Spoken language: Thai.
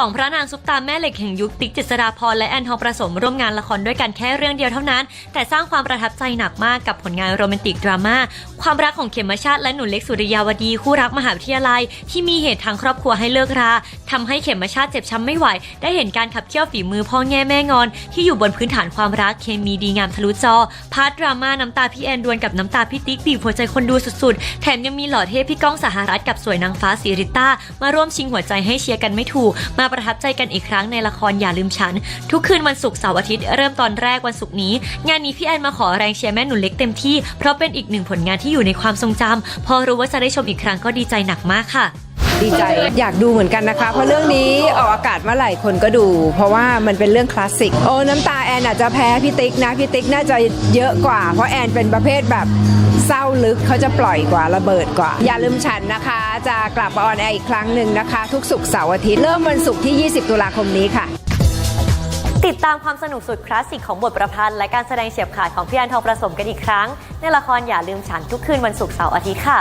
สองพระนางซุปตาแม่เหล็กแห่งยุคติ๊กเจษฎาพรและแอนทองประสมร่วมงานละครด้วยกันแค่เรื่องเดียวเท่านั้น แต่สร้างความประทับใจหนักมากกับผลงานโรแมนติกดราม่าความรักของเขมชาติและหนูเล็กสุริยาวดีคู่รักมหาวิทยาลัย ที่มีเหตุทางครอบครัวให้เลิกราทำให้เขมชาติเจ็บช้ำไม่ไหว ได้เห็นการขับเคี่ยวฝีมือพ่อแง่แม่งอน ที่อยู่บนพื้นฐานความรักเคมีดีงามทะลุจอพาร์ทดราม่าน้ำตาพี่แอนดวลกับน้ำตาพี่ติ๊กบีบหัวใจคนดูสุดๆ แถมยังมีหล่อเทพพี่ก้องสหรัฐกับสวยนางฟ้าสีริต้ามาร่วมชิงหัวใจให้เชียร์กันไม่ถูกมาประทับใจกันอีกครั้งในละครอย่าลืมฉัน ทุกคืนวันศุกร์เสาร์อาทิตย์เริ่มตอนแรกวันศุกร์นี้ งานนี้พี่แอนมาขอแรงเชียร์แม่หนุ่นเล็กเต็มที่เพราะเป็นอีกหนึ่งผลงานที่อยู่ในความทรงจำพอรู้ว่าจะได้ชมอีกครั้งก็ดีใจหนักมากค่ะ ดีใจ อยากดูเหมือนกันนะคะ เพราะเรื่องนี้ออกอากาศเมื่อไหร่คนก็ดู เพราะว่ามันเป็นเรื่องคลาสสิก โอ้น้ำตาแอนอาจจะแพ้พี่ติ๊กนะพี่ติ๊กน่าจะเยอะกว่า เพราะแอนเป็นประเภทแบบเศร้าลึกเขาจะปล่อยกว่าระเบิดกว่า อย่าลืมฉันนะคะ จะกลับมาออนแอร์อีกครั้งหนึ่งนะคะ ทุกศุกร์เสาร์อาทิตย์เริ่มวันศุกร์ที่ 20 ตุลาคมนี้ค่ะติดตามความสนุกสุดคลาสสิกของบทประพันธ์และการแสดงเฉียบขาดของพี่แอนทองประสมกันอีกครั้ง ในละครอย่าลืมฉันทุกคืนวันศุกร์เสาร์อาทิตย์ค่ะ